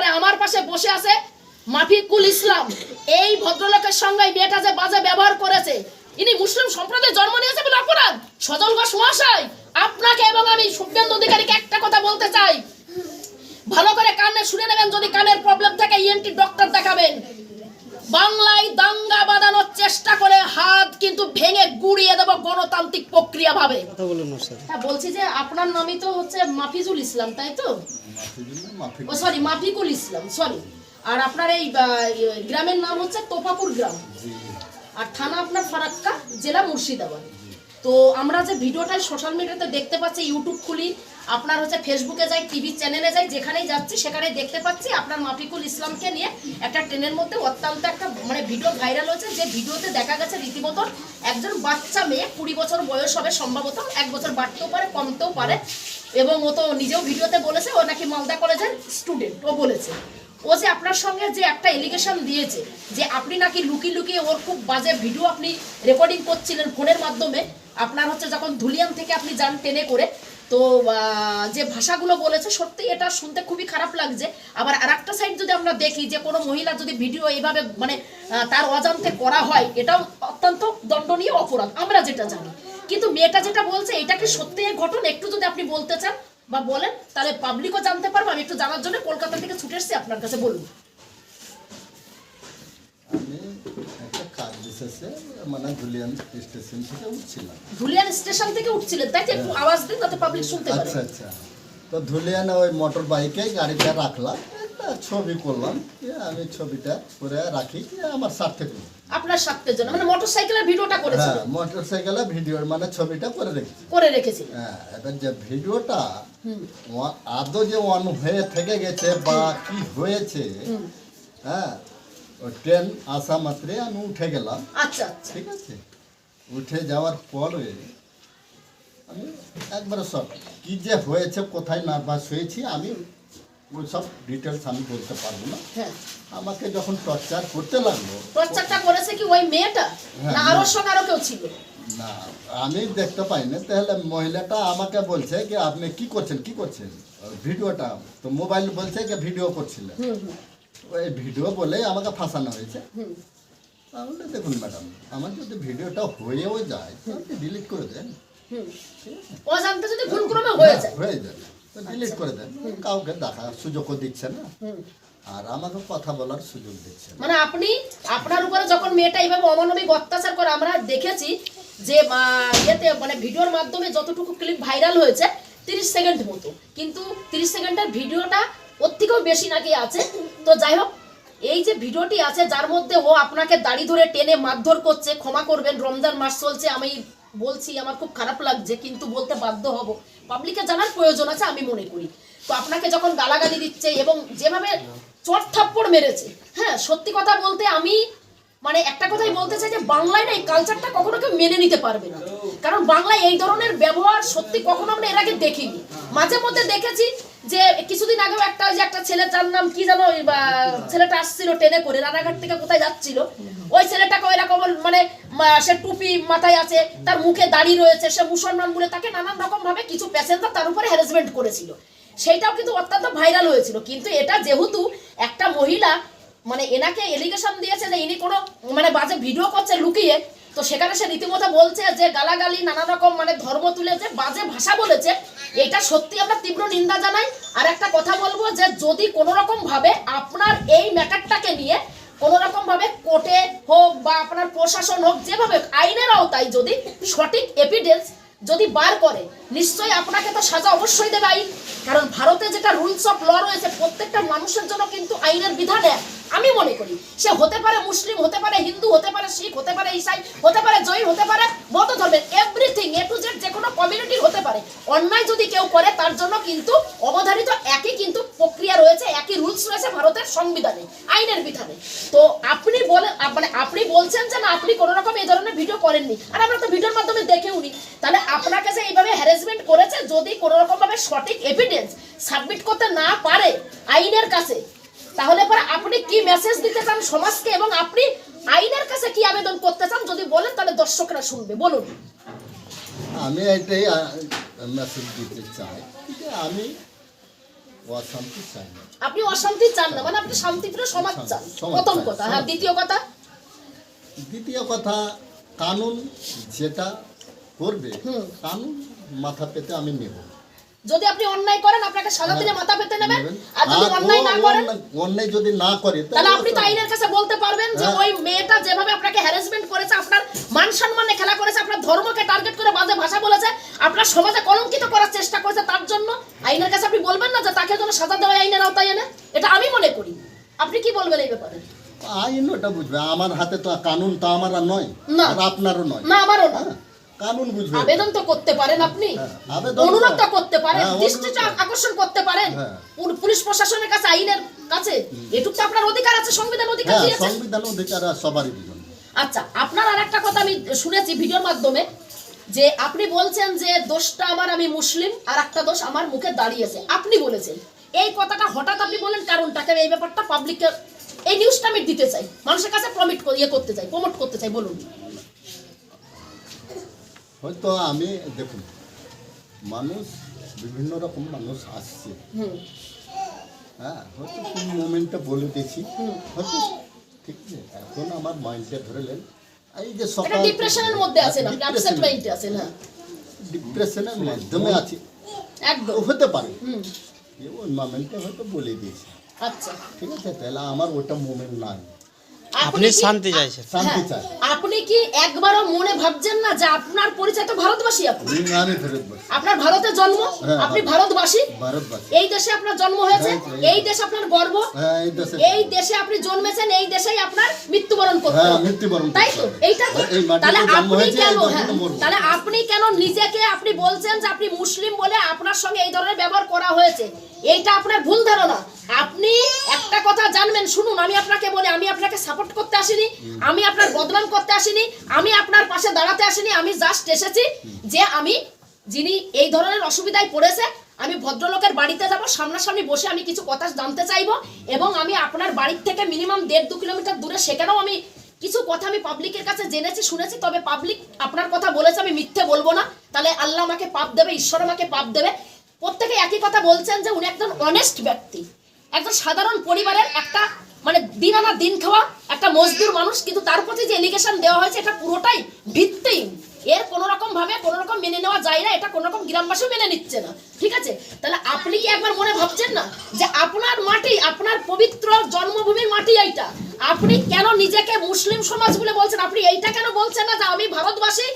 আর আমার পাশে বসে আছে মাফিকুল ইসলাম। এই ভদ্রলোকের সঙ্গে বেটা যে বাজে ব্যবহার করেছে, ইনি মুসলিম সম্প্রদায়ে জন্ম নিয়েছে বলে অপরাধ? সজল ঘোষ মহাশয়, আপনাকে এবং আমি শুভেন্দু অধিকারীকে একটা কথা বলতে চাই। ভালো করে কানে শুনে নেবেন, যদি কানের প্রবলেম থাকে ইএনটি ডক্টর দেখাবেন। বাংলায় দাঙ্গা বাঁধানোর চেষ্টা করে হাত কিন্তু ভেঙে গুড়িয়ে দেবো গণতান্ত্রিক প্রক্রিয়া ভাবে হ্যাঁ বলছি যে আপনার নামই তো হচ্ছে মাফিজুল ইসলাম তাই তো? ও সরি মাফিকুল ইসলাম সরি আর আপনার এই গ্রামের নাম হচ্ছে তোপাপুর গ্রাম। আর থানা আপনার ফারাক্কা জেলা মুর্শিদাবাদ। তো আমরা যে ভিডিওটা সোশ্যাল মিডিয়াতে দেখতে পাচ্ছি ইউটিউব খুলি, আপনার হচ্ছে ফেসবুকে যাই টিভি চ্যানেলে যাই, যেখানেই যাচ্ছি সেখানে দেখতে পাচ্ছি আপনার মাফিকুল ইসলামকে নিয়ে একটা ট্রেনের মধ্যে অত্যন্ত একটা মানে ভিডিও ভাইরাল হয়েছে, যে ভিডিওতে দেখা গেছে রীতিমতন একজন বাচ্চা মেয়ে কুড়ি বছর বয়স হবে সম্ভবত, এক বছর বাড়তেও পারে, কমতেও পারে, এবং ও তো নিজেও ভিডিওতে বলেছে, ও নাকি মালদা কলেজের স্টুডেন্ট ও বলেছে। ও যে আপনার সঙ্গে যে একটা এলিগেশন দিয়েছে, যে আপনি নাকি লুকিয়ে লুকিয়ে ওর খুব বাজে ভিডিও আপনি রেকর্ডিং করছিলেন ফোনের মাধ্যমে, আপনার হচ্ছে যখন ধুলিয়ান থেকে আপনি যান টেনে করে, তো যে ভাষাগুলো বলেছে, সত্যি এটা শুনতে খুবই খারাপ লাগছে। আবার আর একটা সাইড যদি আমরা দেখি, যে কোনো মহিলা যদি ভিডিও এইভাবে মানে তার অজান্তে করা হয়, এটাও অত্যন্ত দণ্ডনীয় অপরাধ, আমরা যেটা জানি। কিন্তু মেয়েটা যেটা বলছে, এটা কি সত্যি ঘটনা? একটু যদি আপনি বলতে চান বা বলেন তাহলে পাবলিকও জানতে পারব আমি একটু জানার জন্য কলকাতা থেকে ছুটে এসেছি আপনার কাছে বলুন। মানে ধুলিয়ান স্টেশন থেকে উঠছিলাম। ধুলিয়ান স্টেশন থেকে উঠছিলেন তাই একটু আওয়াজ দিন যাতে পাবলিক শুনতে পারে। আচ্ছা আচ্ছা। তো ধুলিয়ানে ওই মোটর বাইকে গাড়িটা রাখলাম একটা ছবি করলাম আমি ছবিটা করে রাখি আমার স্বার্থে আপনার স্বার্থের জন্য। মানে মোটরসাইকেলের ভিডিওটা হ্যাঁ করেছিলেন মোটর সাইকেলে ভিডিওর মানে ছবিটা করে রেখেছি। করে রেখেছি। হ্যাঁ এবার যে ভিডিওটা আদৌ যে অন হয়ে থেকে গেছে বা কি হয়েছে হ্যাঁ ও ট্রেন আসা মাত্রে আমি উঠে গেলাম। আচ্ছা আচ্ছা। ঠিক আছে? উঠে যাওয়ার পরে আমি একবারে সব কি যে হয়েছে কোথায় নার্ভাস হয়েছি আমি ওই সব ডিটেলস আমি বলতে পারব না। হ্যাঁ। আমাকে যখন টর্চার করতে লাগল প্রচারটা করেছে কি ওই মেয়েটা? হ্যাঁ, না আরও সঙ্গে আরও কেউ ছিল? না আমি দেখতে পাইনি। তাহলে মহিলাটা আমাকে বলছে কি আপনি কি করছেন? কি করছেন? ভিডিওটা তো মোবাইল বলছে যে ভিডিও করছিলেন। ওই ভিডিও বলে আমাকে ফাঁসানো হয়েছে। তাহলে দেখুন ম্যাডাম আমার যদি ভিডিওটা হয়েও যায় ডিলিট করে দেন। হুম। অজান্তে যদি ভুলক্রমে হয়ে যায়। হয়ে যাবে। ডিলিট করে দেন। কাউকে দেখার সুযোগও দিচ্ছে না। আর আমাকে কথা বলার সুযোগ দিচ্ছে মানে আপনি আপনার উপরে যখন মেয়েটা এইভাবে অমানবিক অত্যাচার করে আমরা দেখেছি যে ইয়েতে মানে ভিডিওর মাধ্যমে যতটুকু ক্লিপ ভাইরাল হয়েছে তিরিশ সেকেন্ড মতো। কিন্তু তিরিশ সেকেন্ডের ভিডিওটা ওর থেকেও বেশি নাকি আছে। তো যাই হোক এই যে ভিডিওটি আছে যার মধ্যে ও আপনাকে দাড়ি ধরে টেনে মারধর করছে ক্ষমা করবেন রমজান মাস চলছে আমি বলছি আমার খুব খারাপ লাগছে কিন্তু বলতে বাধ্য হব। পাবলিকে জানার প্রয়োজন আছে, আমি মনে করি। তো আপনাকে যখন গালাগালি দিচ্ছে এবং যেভাবে চট থাপ্পড় মেরেছে হ্যাঁ সত্যি কথা বলতে আমি মানে একটা কথাই বলতে চাই যে বাংলায় না এই কালচারটা কখনো কেউ মেনে নিতে পারবে না। কারণ বাংলায় এই ধরনের ব্যবহার সত্যি কখনো আমরা এর আগে দেখিনি। মাঝে মধ্যে দেখেছি যে কিছুদিন আগেও একটা ওই যে একটা ছেলে, যার নাম কি জানো ওই ছেলেটা আসছিল ট্রেনে করে, রানাঘাট থেকে কোথায় যাচ্ছিল। ওই ছেলেটাকে ওইরকম মানে সে টুপি মাথায় আছে, তার মুখে দাড়ি রয়েছে, সে মুসলমান বলে তাকে নানান রকম ভাবে কিছু প্যাসেঞ্জার তার উপরে হ্যারাসমেন্ট করেছিল। সেইটাও কিন্তু অত্যন্ত ভাইরাল হয়েছিল। কিন্তু এটা যেহেতু একটা মহিলা মানে এনাকে এলিগেশন দিয়েছে যে ইনি কোনো মানে বাজে ভিডিও করছে, লুকিয়ে তো সেখানে সে রীতিমতো বলছে যে গালাগালি, নানা রকম মানে ধর্ম তুলে যে বাজে ভাষা বলেছে। এটা সত্যি আমরা তীব্র নিন্দা জানাই। আর একটা কথা বলব যে যদি কোনো রকম ভাবে আপনার এই ম্যাটারটাকে নিয়ে কোনো রকম ভাবে কোর্টে হোক বা আপনার প্রশাসন হোক, যেভাবে আইনের আওতায় যদি সঠিক এভিডেন্স যদি বার করে, নিশ্চয়ই আপনাকে তো সাজা অবশ্যই দেবে আইন। কারণ ভারতে যেটা রুলস অফ ল রয়েছে, প্রত্যেকটা মানুষের জন্য কিন্তু আইনের বিধান এক। আমি মনে করি, সে হতে পারে মুসলিম, হতে পারে হিন্দু, হতে পারে শিখ, হতে পারে ইসাই, হতে পারে জৈন, হতে পারে বৌদ্ধ ধর্মের এভরিথিং এ টু জেড যে কোনো কমিউনিটির হতে পারে। অন্যায় যদি কেউ করে, তার জন্য কিন্তু অবধারিত একই কিন্তু প্রক্রিয়া রয়েছে, একই রুলস রয়েছে ভারতের সংবিধানে, আইনের বিধানে। তো আপনি বলে মানে আপনি বলছেন যে না, আপনি কোনো রকম এই ধরনের ভিডিও করেননি। আর আমরা তো ভিডিওর মাধ্যমে দেখেও যদি কোনো রকম ভাবে সঠিক এভিডেন্স সাবমিট করতে না পারে আইনের কাছে তাহলে পরে আপনি কি মেসেজ দিতে চান সমাজকে এবং আপনি আইনের কাছে কি আবেদন করতে চান যদি বলেন তাহলে দর্শকরা শুনবে। বলুন। আমি এটাই মেসেজ দিতে চাই যে আমি অশান্তি চাই না। আপনি অশান্তি চান না মানে আপনি শান্তিপ্রিয় সমাজ চান। প্রথম কথা। হ্যাঁ দ্বিতীয় কথা? দ্বিতীয় কথা কানুন যেটা করবে। কানুন মাথা পেতে আমি নেব। যদি আপনি অন্যায় করেন আপনাকে সাজা দিলে মাথা পেতে নেবেন। আর যদি অন্যায় না করেন অন্যায়- যদি না করে তাহলে আপনি তো আইনের কাছে বলতে পারবেন যে হ্যাঁ। ওই মেয়েটা যেভাবে আপনাকে হ্যারাসমেন্ট করেছে আপনার মান সম্মানে খেলা করেছে আপনার ধর্মকে টার্গেট করে বাজে ভাষা বলেছে আপনার সমাজে কলঙ্কিত করার চেষ্টা করেছে তার জন্য আইনের কাছে আপনি বলবেন না যে তাকে যেন সাজা দেওয়া আইনের আওতায় এনে? এটা আমি মনে করি। আপনি কি বলবেন এই ব্যাপারে? আইন ওটা বুঝবে। আমার হাতে তো কানুন তো আমার নয়। না। আর আপনারও নয়। না আমারও না। হ্যাঁ, কানুন আবেদন তো করতে পারেন আপনি। হ্যাঁ, অনুরোধ তো করতে পারেন হ্যাঁ, দৃষ্টিটা আকর্ষণ করতে পারেন। হ্যাঁ। পুলিশ প্রশাসনের কাছে আইনের কাছে। এটুকু তো আপনার অধিকার আছে সংবিধান অধিকার হ্যাঁ দিয়েছে সংবিধান অধিকার সবারই আচ্ছা আপনার আর একটা কথা আমি শুনেছি ভিডিওর মাধ্যমে যে আপনি বলছেন যে দোষটা আমার আমি মুসলিম আর একটা দোষ আমার মুখে দাঁড়িয়েছে। আপনি বলেছেন। এই কথাটা হঠাৎ আপনি বলেন কারণটাকে এই ব্যাপারটা পাবলিককে এই নিউজটা আমি দিতে চাই। মানুষের কাছে প্রমিট ইয়ে করতে চাই প্রমোট করতে চাই বলুন। হয়তো আমি দেখুন মানুষ বিভিন্ন রকম মানুষ আসছে। হ্যাঁ হয়তো কোন মোমেন্টে বলে দিয়েছি। হয়তো ঠিক আছে এখন আমার মাইন্ডে ধরলেন এই যে সকাল ডিপ্রেশনের মধ্যে আছেন আপনি আপসেট মাইন্ডে আছেন হ্যাঁ ডিপ্রেশনের মাধ্যমে আছি। একদম। হতে পারে। হুম। ওই মোমেন্টে হয়তো বলে দিয়েছি। আচ্ছা। ঠিক আছে তাহলে আমার ওটা মোমেন্ট নাই। আপনি কি- শান্তি চাইছেন। শান্তি হ্যাঁ, চাই। আপনি কি একবারও মনে ভাবছেন না যে আপনার পরিচয় তো ভারতবাসী আপনি? আমি আপনার ভারতে জন্ম? হ্যাঁ, আপনি ভারতবাসী? ভারতবাসী। এই দেশে আপনার জন্ম হয়েছে? হ্যাঁ, এই- দেশে আপনার গর্ব? হ্যাঁ এই দেশে এই দেশে আপনি জন্মেছেন এই দেশেই আপনার মৃত্যুবরণ করতে হ্যাঁ মৃত্যুবরণ তাই তো? এইটা তো তাহলে আপনি কেন। তাহলে আপনি কেন নিজেকে আপনি বলছেন যে আপনি মুসলিম বলে আপনার সঙ্গে এই ধরনের ব্যবহার করা হয়েছে? এইটা আপনার ভুল ধারণা। আপনি একটা কথা জানবেন, শুনুন, আমি আপনাকে বলি, আমি আপনাকে সাপোর্ট করতে আসিনি, আমি আপনার বদনাম করতে আসিনি, আমি আপনার পাশে দাঁড়াতে আসিনি, আমি জাস্ট এসেছি যে আমি, যিনি এই ধরনের অসুবিধায় পড়েছে, আমি ভদ্রলোকের বাড়িতে যাব, সামনাসামনি বসে আমি কিছু কথা জানতে চাইব এবং আমি আপনার বাড়ির থেকে মিনিমাম দেড় দু কিলোমিটার দূরে সেখানেও আমি কিছু কথা আমি পাবলিকের কাছে জেনেছি, শুনেছি, তবে পাবলিক আপনার কথা বলেছে, আমি মিথ্যে বলব না। তাহলে আল্লাহ আমাকে পাপ দেবে, ঈশ্বর আমাকে পাপ দেবে। প্রত্যেকে একই কথা বলছেন যে উনি একজন অনেস্ট ব্যক্তি। একজন সাধারণ পরিবারের একটা মানে দিন আনা দিন খাওয়া একটা মজদুর মানুষ, কিন্তু তার প্রতি যে এলিগেশন দেওয়া হয়েছে, এটা পুরোটাই ভিত্তিহীন। এর কোনো রকম ভাবে কোনো রকম মেনে নেওয়া যায় না, এটা কোনো রকম গ্রামবাসীও মেনে নিচ্ছে না। ঠিক আছে? তাহলে আপনি কি একবার মনে ভাবছেন না যে আপনার মাটি, আপনার পবিত্র জন্মভূমির মাটি এইটা? আপনি কেন নিজেকে মুসলিম সমাজ বলে বলছেন? আপনি এইটা কেন বলছেন না যে আমি ভারতবাসী?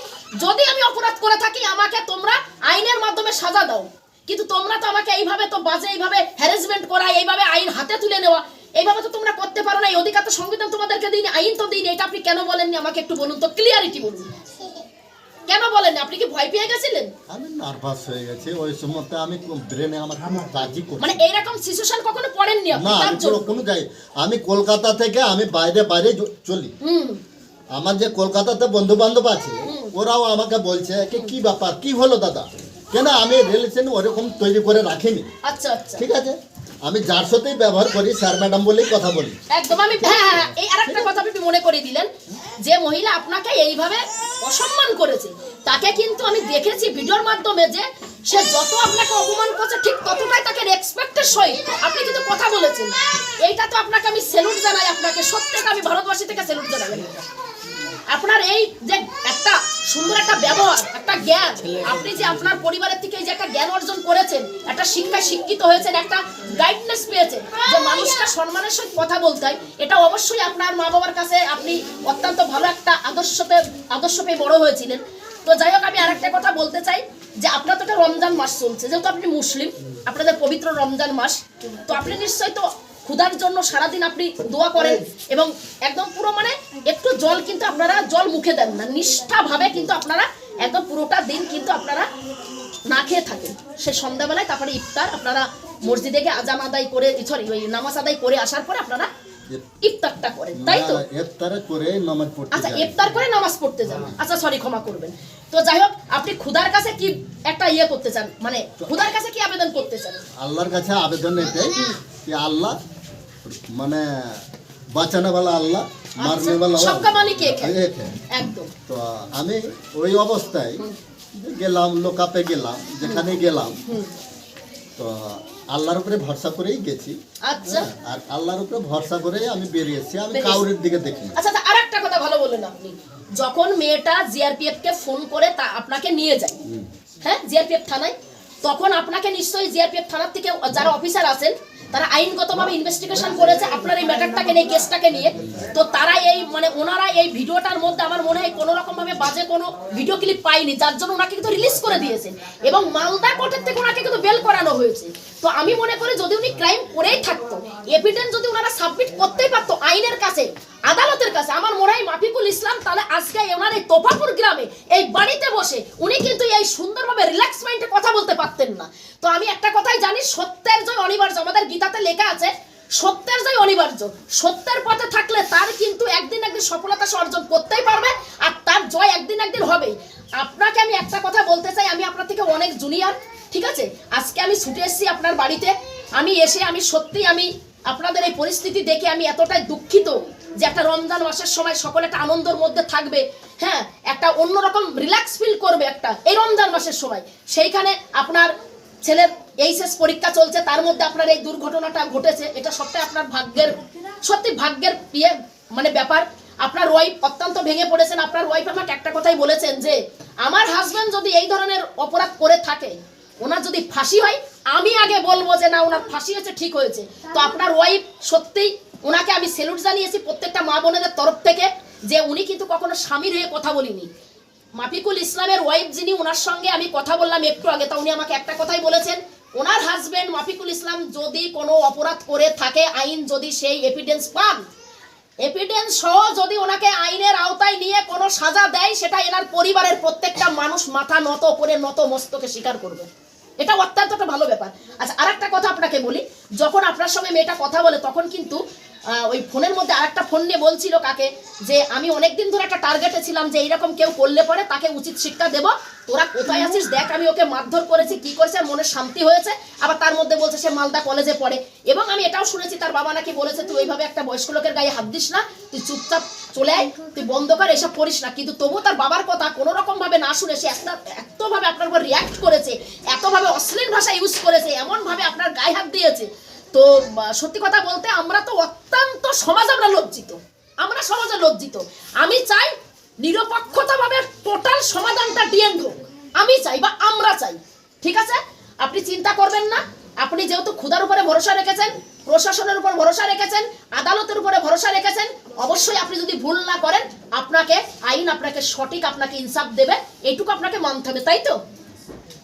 যদি আমি অপরাধ করে থাকি, আমাকে তোমরা আইনের মাধ্যমে সাজা দাও। কিন্তু তোমরা তো আমাকে এইভাবে তো বাজে এইভাবে হ্যারাসমেন্ট করা এইভাবে আইন হাতে তুলে নেওয়া এইভাবে তো তোমরা করতে পারো না। এই অধিকার তো সংবিধান তোমাদেরকে দিন আইন তো দিন এটা আপনি কেন বলেননি? আমাকে একটু বলুন তো ক্লিয়ারিটি বলুন। কেন বলেননি? আপনি কি ভয় পেয়ে গেছিলেন? আমি নার্ভাস হয়ে গেছি। ওই সময়তে আমি ব্রেনে আমার কোনো কাজই করছি। মানে এইরকম সিচুয়েশন কখনো পড়েননি আপনি? না আমি কোনো- যাই আমি কলকাতা থেকে আমি বাইরে বাইরে চলি। আমার যে কলকাতাতে বন্ধু বান্ধব আছে ওরাও আমাকে বলছে কি ব্যাপার? কি হলো দাদা? কেন আমি রিলেশন ওরকম তৈরি করে রাখিনি? আচ্ছা আচ্ছা। ঠিক আছে? আমি যার সাথেই ব্যবহার করি স্যার ম্যাডাম বলেই কথা বলি। একদম আমি হ্যাঁ হ্যাঁ, হ্যাঁ, এই আরেকটা কথা আপনি মনে করে দিলেন যে মহিলা আপনাকে এইভাবে অসম্মান করেছে তাকে কিন্তু আমি দেখেছি ভিডিওর মাধ্যমে যে সে যত আপনাকে অপমান করছে ঠিক ততটাই তাকে রেসপেক্টের সহিত আপনি কিন্তু কথা বলেছেন। এইটা তো আপনাকে আমি সেলুট জানাই আপনাকে সত্যি আমি ভারতবাসী থেকে সেলুট জানাই। আপনার এই যে একটা সুন্দর একটা ব্যবহার, একটা জ্ঞান, আপনি যে আপনার পরিবারের থেকে যে একটা জ্ঞান অর্জন করেছেন, একটা শিক্ষায় শিক্ষিত হয়েছেন, একটা গাইডনেস পেয়েছেন, যে মানুষটা সম্মানের সহিত কথা বলতে হয়, এটা অবশ্যই আপনার মা বাবার কাছে আপনি অত্যন্ত ভালো একটা আদর্শতে, আদর্শ পেয়ে বড় হয়েছিলেন। তো যাই হোক, আমি আরেকটা কথা বলতে চাই, যে আপনার তো একটা রমজান মাস চলছে, যেহেতু আপনি মুসলিম, আপনাদের পবিত্র রমজান মাস, তো আপনি নিশ্চয়ই তো ক্ষুধার জন্য সারাদিন আপনি দোয়া করেন এবং একদম পুরো মানে একটু জল কিন্তু আপনারা জল মুখে দেন না নিষ্ঠাভাবে কিন্তু আপনারা একদম পুরোটা দিন কিন্তু আপনারা না খেয়ে থাকেন। সে সন্ধ্যাবেলায় তারপরে ইফতার আপনারা মসজিদে গিয়ে আজান আদায় করে সরি ওই নামাজ আদায় করে আসার পরে আপনারা ইফতারটা করেন তাই তো? করে নামাজ পড়তে আচ্ছা ইফতার করে নামাজ পড়তে যান। আচ্ছা সরি ক্ষমা করবেন। তো যাই হোক আপনি খুদার কাছে কি একটা ইয়ে করতে চান? মানে খুদার কাছে কি আবেদন করতে চান? আল্লাহর কাছে আবেদন এটাই কি আল্লাহ মানে বাঁচানো বলা আল্লাহ আচ্ছা, মারনে বালা তো আমি ওই অবস্থায় গেলাম লোকাপে গেলাম যেখানে গেলাম। তো আল্লাহর উপরে ভরসা করেই গেছি। আচ্ছা। হ্যাঁ, আর আল্লাহর উপরে ভরসা করে আমি বেরিয়েছি আমি কাউরের দিকে দেখি আচ্ছা, আচ্ছা আর একটা কথা ভালো বলেন আপনি। যখন মেয়েটা জিআরপিএফ কে ফোন করে তা আপনাকে নিয়ে যায় হ্যাঁ জিআরপিএফ থানায় তখন আপনাকে নিশ্চয়ই জিআরপিএফ থানার থেকে যারা অফিসার আছেন তারা আইনগতভাবে ইনভেস্টিগেশন করেছে আপনার এই ম্যাটারটাকে নিয়ে কেসটাকে নিয়ে। তো তারা এই মানে ওনারা এই ভিডিওটার মধ্যে আমার মনে হয় কোনো রকমভাবে বাজে কোনো ভিডিও ক্লিপ পাইনি যার জন্য ওনাকে কিন্তু রিলিজ করে দিয়েছে। এবং মালদা কোর্টের থেকে ওনাকে কিন্তু বেল করানো হয়েছে। তো আমি মনে করি যদি উনি ক্রাইম করেই থাকতো এভিডেন্স যদি ওনারা সাবমিট করতেই পারতো আইনের কাছে আদালতের কাছে আমার হয় মাফিকুল ইসলাম তাহলে আজকে ওনার এই তোফাপুর গ্রামে এই বাড়িতে বসে উনি কিন্তু এই সুন্দরভাবে রিল্যাক্স মাইন্ডে কথা বলতে পারতেন না। তো আমি একটা কথাই জানি, সত্যের জয় অনিবার্য। আমাদের গীতাতে লেখা আছে, সত্যের জয় অনিবার্য। সত্যের পথে থাকলে তার কিন্তু একদিন একদিন সফলতা সে অর্জন করতেই পারবে আর তার জয় একদিন একদিন হবেই। আপনাকে আমি একটা কথা বলতে চাই, আমি আপনার থেকে অনেক জুনিয়র ঠিক আছে? আজকে আমি ছুটে এসেছি আপনার বাড়িতে। আমি এসে আমি সত্যি আমি আপনাদের এই পরিস্থিতি দেখে আমি এতটাই দুঃখিত। যে একটা রমজান মাসের সময় সকলে একটা আনন্দের মধ্যে থাকবে হ্যাঁ একটা অন্যরকম রিল্যাক্স ফিল করবে একটা এই রমজান মাসের সময়। সেইখানে আপনার ছেলের এইচএস পরীক্ষা চলছে, তার মধ্যে আপনার এই দুর্ঘটনাটা ঘটেছে, এটা সত্যি আপনার ভাগ্যের, সত্যি ভাগ্যের ইয়ে মানে ব্যাপার। আপনার ওয়াইফ অত্যন্ত ভেঙে পড়েছেন, আপনার ওয়াইফ আমাকে একটা কথাই বলেছেন যে, আমার হাজব্যান্ড যদি এই ধরনের অপরাধ করে থাকে ওনার যদি ফাঁসি হয়, আমি আগে বলব যে না, ওনার ফাঁসি হয়েছে, ঠিক হয়েছে। তো আপনার ওয়াইফ সত্যিই ওনাকে আমি সেলুট জানিয়েছি প্রত্যেকটা মা বোনেদের তরফ থেকে যে উনি কিন্তু কখনো স্বামীর হয়ে কথা বলিনি। মাফিকুল ইসলামের ওয়াইফ যিনি, ওনার সঙ্গে আমি কথা বললাম একটু আগে। তা উনি আমাকে একটা কথাই বলেছেন, ওনার হাজবেন্ড মাফিকুল ইসলাম যদি কোনো অপরাধ করে থাকে, আইন যদি সেই এভিডেন্স পান। এভিডেন্স সহ যদি ওনাকে আইনের আওতায় নিয়ে কোনো সাজা দেয়, সেটা এনার পরিবারের প্রত্যেকটা মানুষ মাথা নত করে নত মস্তকে স্বীকার করবে। এটা অত্যন্ত একটা ভালো ব্যাপার। আচ্ছা আর কথা আপনাকে বলি। যখন আপনার সঙ্গে মেয়েটা কথা বলে, তখন কিন্তু ওই ফোনের মধ্যে আরেকটা ফোন নিয়ে বলছিল কাকে যে আমি অনেকদিন ধরে একটা টার্গেটে ছিলাম যে এইরকম কেউ করলে পরে তাকে উচিত শিক্ষা দেব। তোরা কোথায় আছিস দেখ আমি ওকে মারধর করেছি কি করেছে মনে শান্তি হয়েছে। আবার তার মধ্যে বলছে সে মালদা কলেজে পড়ে। এবং আমি এটাও শুনেছি তার বাবা নাকি বলেছে তুই ওইভাবে একটা বয়স্ক লোকের গায়ে হাত দিস না তুই চুপচাপ চলে আয় তুই বন্ধ কর এসব করিস না। কিন্তু তবু তার বাবার কথা কোনো রকম ভাবে না শুনে সে একটা এতভাবে আপনার উপর রিয়াক্ট করেছে এতভাবে অশ্লীল ভাষা ইউজ করেছে এমনভাবে আপনার গায়ে হাত দিয়েছে তো সত্যি কথা বলতে আমরা তো অত্যন্ত সমাজ আমরা লজ্জিত। আমরা সমাজে লজ্জিত। আমি চাই নিরপেক্ষতাভাবে টোটাল সমাধানটা ডিএন্ড হোক। আমি চাই বা আমরা চাই। ঠিক আছে? আপনি চিন্তা করবেন না। আপনি যেহেতু ক্ষুধার উপরে ভরসা রেখেছেন, প্রশাসনের উপর ভরসা রেখেছেন, আদালতের উপরে ভরসা রেখেছেন, অবশ্যই আপনি যদি ভুল না করেন, আপনাকে আইন আপনাকে সঠিক আপনাকে ইনসাফ দেবে। এইটুকু আপনাকে মানতে হবে, তাই তো?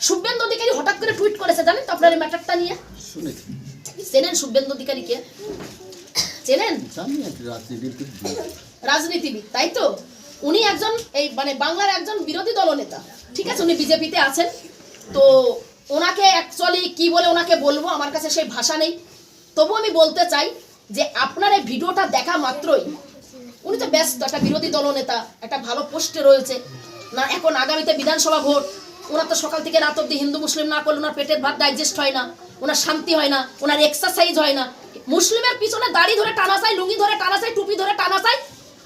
শুভেন্দু অধিকারী হঠাৎ করে টুইট করেছে, জানেন তো আপনার এই ম্যাটারটা নিয়ে? শুনেছি। চেনেন শুভেন্দু অধিকারীকে চেনেন? রাজনীতিবিদ, তাই তো? উনি একজন এই মানে বাংলার একজন বিরোধী দলনেতা। ঠিক আছে, উনি বিজেপিতে আছেন। তো ওনাকে অ্যাকচুয়ালি কি বলে ওনাকে বলব? আমার কাছে সেই ভাষা নেই। তবু আমি বলতে চাই যে আপনার এই ভিডিওটা দেখা মাত্রই উনি তো ব্যস্ত, একটা বিরোধী দলনেতা, একটা ভালো পোস্টে রয়েছে। না, এখন আগামীতে বিধানসভা ভোট। ওনার তো সকাল থেকে রাত অব্দি হিন্দু, মুসলিম না করলে ওনার পেটের ভাত ডাইজেস্ট হয় না। ওনার শান্তি হয় না, ওনার এক্সারসাইজ হয় না। মুসলিমের পিছনে দাড়ি ধরে টানা চাই, লুঙ্গি ধরে টানা চাই, টুপি ধরে টানা চাই,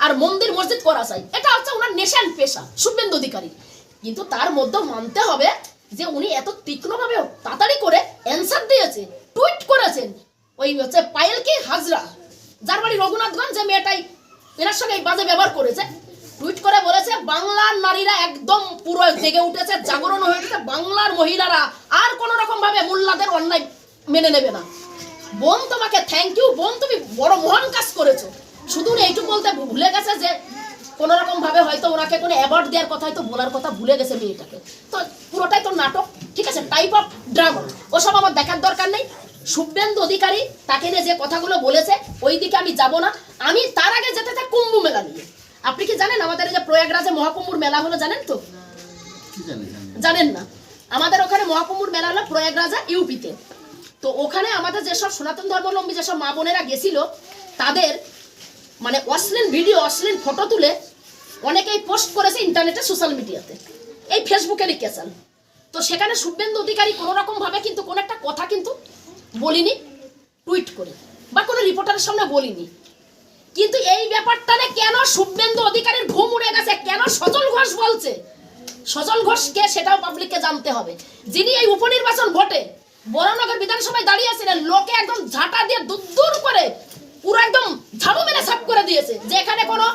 আর মন্দির মসজিদ করা চাই। এটা হচ্ছে ওনার নেশান পেশা, শুভেন্দু অধিকারী। কিন্তু তার মধ্যে মানতে হবে যে উনি এত তীক্ষ্ণভাবে তাড়াতাড়ি করে অ্যান্সার দিয়েছে টুইট করেছেন। ওই হচ্ছে পায়েল কি হাজরা, যার বাড়ি রঘুনাথগঞ্জ যে মেয়েটাই, এনার সঙ্গে এই বাজে ব্যবহার করেছে। টুইট করে বলেছে, বাংলার নারীরা একদম পুরো জেগে উঠেছে, জাগরণ হয়ে উঠেছে বাংলার মহিলারা আর কোন রকম ভাবে মোল্লাদের অন্যায় মেনে নেবে না। বোন তোমাকে থ্যাংক ইউ বোন তুমি বড় মহান কাজ করেছ। শুধু এইটুকু বলতে ভুলে গেছে যে, কোন রকম ভাবে হয়তো ওনাকে কোনো অ্যাওয়ার্ড দেওয়ার কথা হয়তো বলার কথা ভুলে গেছে মেয়েটাকে। তো পুরোটাই তো নাটক, ঠিক আছে? টাইপ অফ ড্রামা ওসব আমার দেখার দরকার নেই। শুভেন্দু অধিকারী তাকে নিয়ে যে কথাগুলো বলেছে ওই দিকে আমি যাব না। আমি তার আগে যেতে চাই কুম্ভ মেলা নিয়ে। আপনি কি জানেন আমাদের এই যে প্রয়াগরাজে মহাকুম্ভর মেলা হলো জানেন তো? জানেন না? আমাদের ওখানে মহাকুম্ভর মেলা হলো প্রয়াগরাজা ইউপিতে। তো ওখানে আমাদের যেসব সনাতন ধর্মাবলম্বী যেসব মা বোনেরা গেছিল তাদের মানে অশ্লীল ভিডিও অশ্লীল ফটো তুলে অনেকেই পোস্ট করেছে ইন্টারনেটে সোশ্যাল মিডিয়াতে। এই ফেসবুকেরই কেসাল তো সেখানে শুভেন্দু অধিকারী কোনো রকম ভাবে কিন্তু কোনো একটা কথা কিন্তু বলিনি টুইট করে বা কোনো রিপোর্টারের সামনে বলিনি। কিন্তু এই ব্যাপারটারে কেন শুভেন্দু অধিকারীর ঘুম উড়ে গেছে? কেন সজল ঘোষ বলছে? সজল ঘোষ কে সেটাও পাবলিককে জানতে হবে। যিনি এই উপনির্বাচন ভোটে বরানগর বিধানসভায় দাঁড়িয়েছিলেন লোকে একদম ঝাঁটা দিয়ে দূর করে পুরো একদম ঝাড়ু মেরে সাফ করে দিয়েছে যে এখানে কোনো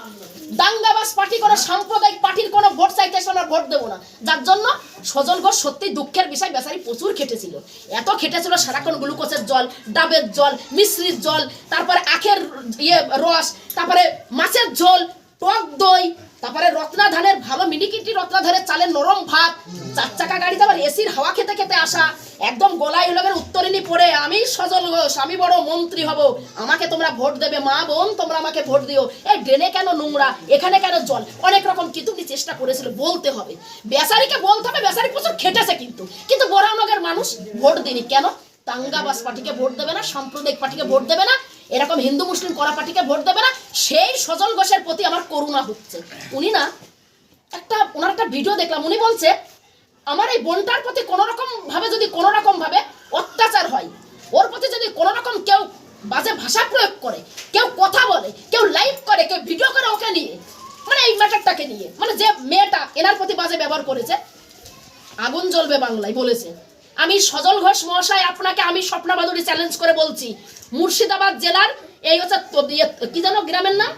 দাঙ্গাবাস পার্টি কোনো সাম্প্রদায়িক পার্টির কোনো ভোট চাইতে আমরা ভোট দেবো না। যার জন্য সজল ঘোষ সত্যি দুঃখের বিষয়, বেচারি প্রচুর খেটেছিল। এত খেটেছিল সারাক্ষণ গ্লুকোজের জল, ডাবের জল মিশ্রির জল, তারপরে আখের ইয়ে রস, তারপরে মাছের ঝোল, টক দই তারপরে রত্না ধানের ভালো মিনিকিটি রত্না ধানের চালের নরম ভাত চার চাকা গাড়িতে আবার এসির হাওয়া খেতে খেতে আসা, একদম গলায় লগের উত্তরিনী পড়ে, আমি সজল ঘোষ আমি বড় মন্ত্রী হব, আমাকে তোমরা ভোট দেবে, মা বোন, তোমরা আমাকে ভোট দিও। এই ড্রেনে কেন নোংরা, এখানে কেন জল? অনেক রকম কিন্তু উনি চেষ্টা করেছিল, বলতে হবে। বেসারিকে বলতে হবে, বেসারি প্রচুর খেটেছে কিন্তু। কিন্তু বরানগের মানুষ ভোট দিনি কেন? তাঙ্গাবাস পার্টিকে ভোট দেবে না, সাম্প্রদায়িক পার্টিকে ভোট দেবে না এরকম হিন্দু মুসলিম করা পার্টিকে ভোট দেবে না, সেই সজল ঘোষের প্রতি আমার করুণা হচ্ছে। উনি না, একটা, ওনার একটা ভিডিও দেখলাম, উনি বলছে, আমার এই বোনটার প্রতি কোনো রকম ভাবে যদি কোনো রকম ভাবে অত্যাচার হয়, ওর প্রতি যদি কোনো রকম কেউ বাজে ভাষা প্রয়োগ করে, কেউ কথা বলে, কেউ লাইভ করে, কেউ ভিডিও করে ওকে নিয়ে মানে এই ম্যাটারটাকে নিয়ে মানে যে মেয়েটা এনার প্রতি বাজে ব্যবহার করেছে, আগুন জ্বলবে বাংলায়, বলেছে। আমি সজল ঘোষ মহাশয় আপনাকে আমি স্বপ্নাবাদুরি চ্যালেঞ্জ করে বলছি। মুর্শিদাবাদ জেলার এই হচ্ছে ইয়ে, কি জানো গ্রামের নাম?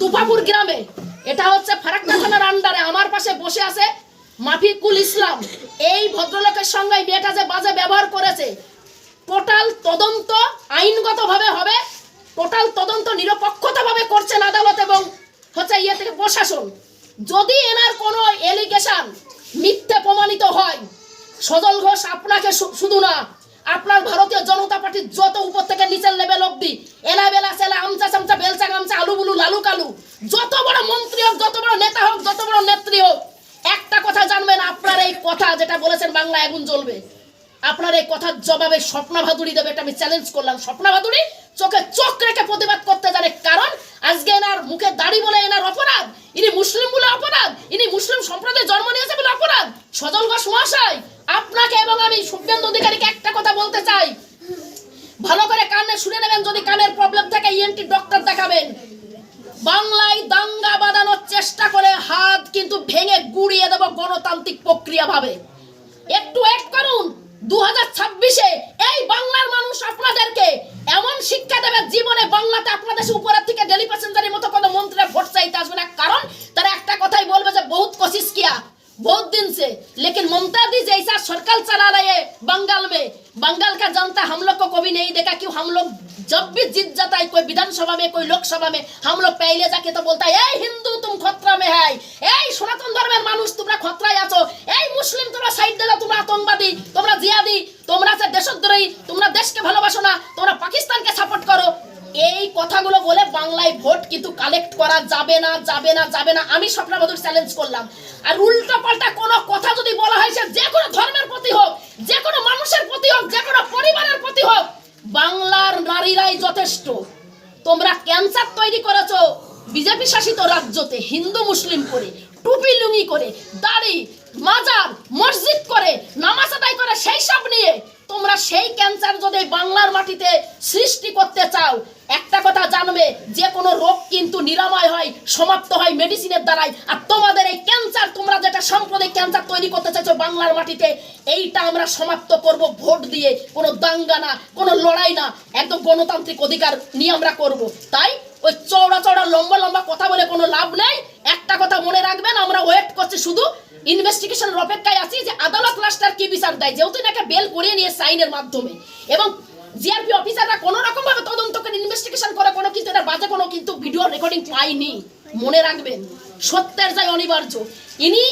তুফাপুর গ্রামে। এটা হচ্ছে ফারাক্কা থানার আন্ডারে আমার পাশে বসে আছে মাফিকুল ইসলাম। এই ভদ্রলোকের সঙ্গে মেয়েটা যে বাজে ব্যবহার করেছে টোটাল তদন্ত আইনগতভাবে হবে টোটাল তদন্ত নিরপেক্ষতাভাবে করছেন আদালত এবং হচ্ছে ইয়ে থেকে প্রশাসন। যদি এনার কোনো এলিগেশন সজল ঘোষ আপনাকে শুধু না, আপনার ভারতীয় জনতা পার্টির যত উপর থেকে নিচের লেভেল অব্দি এলা বেলা সেলা, আমচা চামচা, বেলচা গামচা, আলু বুলু, লালু কালু, যত বড় মন্ত্রী হোক, যত বড় নেতা হোক, যত বড় নেত্রী হোক, একটা কথা জানবেন, আপনার এই কথা যেটা বলেছেন বাংলা আগুন জ্বলবে, আপনার এই কথার জবাবে স্বপ্না ভাদুরী দেবে এটা আমি চ্যালেঞ্জ করলাম। স্বপ্না ভাদুরী চোখে চোখ রেখে প্রতিবাদ করতে জানে, কারণ আজকে এনার মুখে দাড়ি বলে এনার অপরাধ, ইনি মুসলিম বলে অপরাধ, ইনি মুসলিম সম্প্রদায়ে জন্ম নিয়েছে বলে অপরাধ। সজল ঘোষ মহাশয় আপনাকে এবং আমি শুভেন্দু অধিকারীকে একটা কথা বলতে চাই। ভালো করে কানে শুনে নেবেন, যদি কানের প্রবলেম থাকে ইএনটি ডক্টর দেখাবেন। বাংলায় দাঙ্গা বাঁধানোর চেষ্টা করে হাত কিন্তু ভেঙে গুড়িয়ে দেব গণতান্ত্রিক প্রক্রিয়া ভাবে একটু ওয়েট করুন দু হাজার ছাব্বিশে এই বাংলার মানুষ আপনাদেরকে এমন শিক্ষা দেবে, জীবনে বাংলাতে আপনাদের উপরের থেকে ডেলি প্যাসেঞ্জারের মতো लेकिन ममता दी जैसा सरकार चला रहे हैं बंगाल में बंगाल का जनता हम लोग को कभी नहीं देखा क्यों हम लोग जब भी जीत जाता है कोई विधानसभा में कोई लोकसभा में हम लोग पहले जाके तो बोलता है ए हिंदू तुम खतरा में है এই সনাতন ধর্মের মানুষ তোমরা খতরায় আছো এই মুসলিম তোমরা সাইড দিলে তোমরা আতঙ্কবাদী তোমরা জিয়াদি তোমরা আছে দেশদ্রোহী তোমরা দেশকে ভালোবাসো না তোমরা পাকিস্তানকে সাপোর্ট করো এই কথাগুলো বলে বাংলায় ভোট কিন্তু কালেক্ট করা যাবে না যাবে না যাবে না আমি স্বপ্নবধূর চ্যালেঞ্জ করলাম আর উল্টো পাল্টা কোনো কথা যদি বলা হয়, সে যে কোনো ধর্মের প্রতি হোক, যে কোনো মানুষের প্রতি হোক, যে কোনো পরিবারের প্রতি হোক, বাংলার নারীরাই যথেষ্ট। তোমরা ক্যান্সার তৈরি করেছ, বিজেপি শাসিত রাজ্যতে, হিন্দু, মুসলিম করে, টুপি লুঙ্গি করে, দাড়ি, মাজার, মসজিদ করে, নামাজ আদায় করে, সেই সব নিয়ে তোমরা সেই ক্যান্সার যদি বাংলার মাটিতে সৃষ্টি করতে চাও, একটা কথা জানবে, যে কোনো রোগ কিন্তু নিরাময় হয়, সমাপ্ত হয় মেডিসিনের দ্বারাই। আর তোমাদের এই ক্যান্সার, তোমরা যেটা সাম্প্রদায়িক ক্যান্সার তৈরি করতে চাইছো বাংলার মাটিতে, এইটা আমরা সমাপ্ত করব ভোট দিয়ে। কোনো দাঙ্গা না, কোনো লড়াই না, একদম গণতান্ত্রিক অধিকার নিয়ে আমরা করব। তাই ওই চওড়া চওড়া লম্বা লম্বা কথা বলে কোনো লাভ নেই। একটা কথা মনে রাখবেন, আমরা ওয়েট করছি শুধু ইনভেস্টিগেশনের অপেক্ষায় আছি যে আদালত লাস্টার কি বিচার দেয়। যেহেতু নাকি বেল করিয়ে নিয়ে সাইনের মাধ্যমে। এবং জিআরপি অফিসাররা কোনো রকম ভাবে তদন্ত করে ইনভেস্টিগেশন করে, কোনো কিন্তু এটা বাজে কোনো কিন্তু ভিডিও রেকর্ডিং পাইনি মনে রাখবেন, সত্যের যাই অনিবার্য। ইনি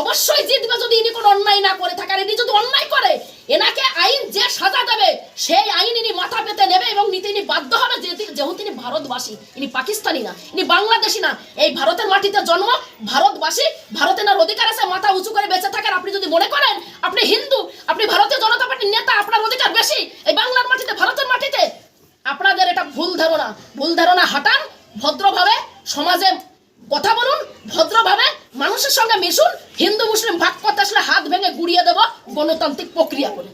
অবশ্যই জিতবে যদি ইনি কোনো অন্যায় না করে থাকে, আর ইনি যদি অন্যায় করে, এনাকে আইন যে সাজা দেবে, সেই আইন ইনি মাথা পেতে নেবে এবং নিতে ইনি বাধ্য হবে যেহেতু তিনি ভারতবাসী। ইনি পাকিস্তানি না, ইনি বাংলাদেশি না। এই ভারতের মাটিতে জন্ম, ভারতবাসী ভারতের আর অধিকার আছে, মাথা উঁচু করে বেঁচে থাকেন। আপনি যদি মনে করেন, আপনি হিন্দু, আপনি ভারতীয় জনতা পার্টির নেতা, আপনার অধিকার বেশি। এই বাংলার মাটিতে, ভারতের মাটিতে আপনাদের এটা ভুল ধারণা। ভুল ধারণা হাঁটান, ভদ্রভাবে সমাজে কথা বলুন, ভদ্রভাবে মানুষের সঙ্গে মিশুন, হিন্দু, মুসলিম ভাগ করতে আসলে হাত ভেঙে গুড়িয়ে দেব গণতান্ত্রিক প্রক্রিয়া করে।